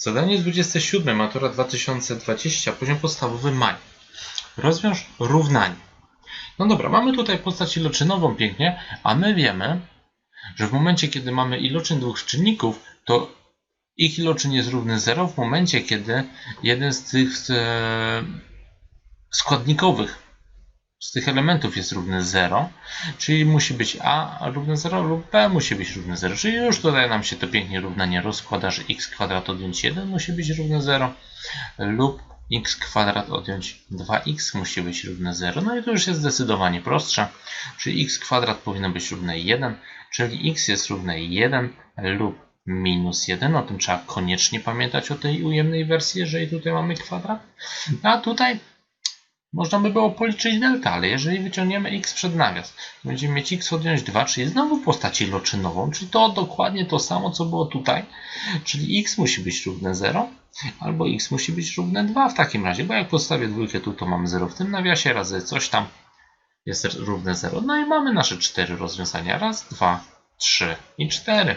Zadanie 27, matura 2020, poziom podstawowy maj. Rozwiąż równanie. No dobra, mamy tutaj postać iloczynową pięknie, a my wiemy, że w momencie, kiedy mamy iloczyn dwóch czynników, to ich iloczyn jest równy 0 w momencie, kiedy jeden z tych e, składnikowych, z tych elementów jest równy 0, czyli musi być a równe 0 lub b musi być równe 0, czyli już tutaj nam się to pięknie równanie rozkłada, że x kwadrat odjąć 1 musi być równe 0 lub x kwadrat odjąć 2x musi być równe 0. No i to już jest zdecydowanie prostsze, czyli x kwadrat powinno być równe 1, czyli x jest równe 1 lub minus 1. O tym trzeba koniecznie pamiętać o tej ujemnej wersji, jeżeli tutaj mamy kwadrat. A tutaj można by było policzyć delta, ale jeżeli wyciągniemy x przed nawias, będziemy mieć x odjąć 2, czyli znowu postaci iloczynową, czyli to dokładnie to samo, co było tutaj, czyli x musi być równe 0, albo x musi być równe 2 w takim razie, bo jak postawię dwójkę tu, to mam 0 w tym nawiasie, razy coś tam jest równe 0. No i mamy nasze cztery rozwiązania. Raz, dwa, trzy i cztery.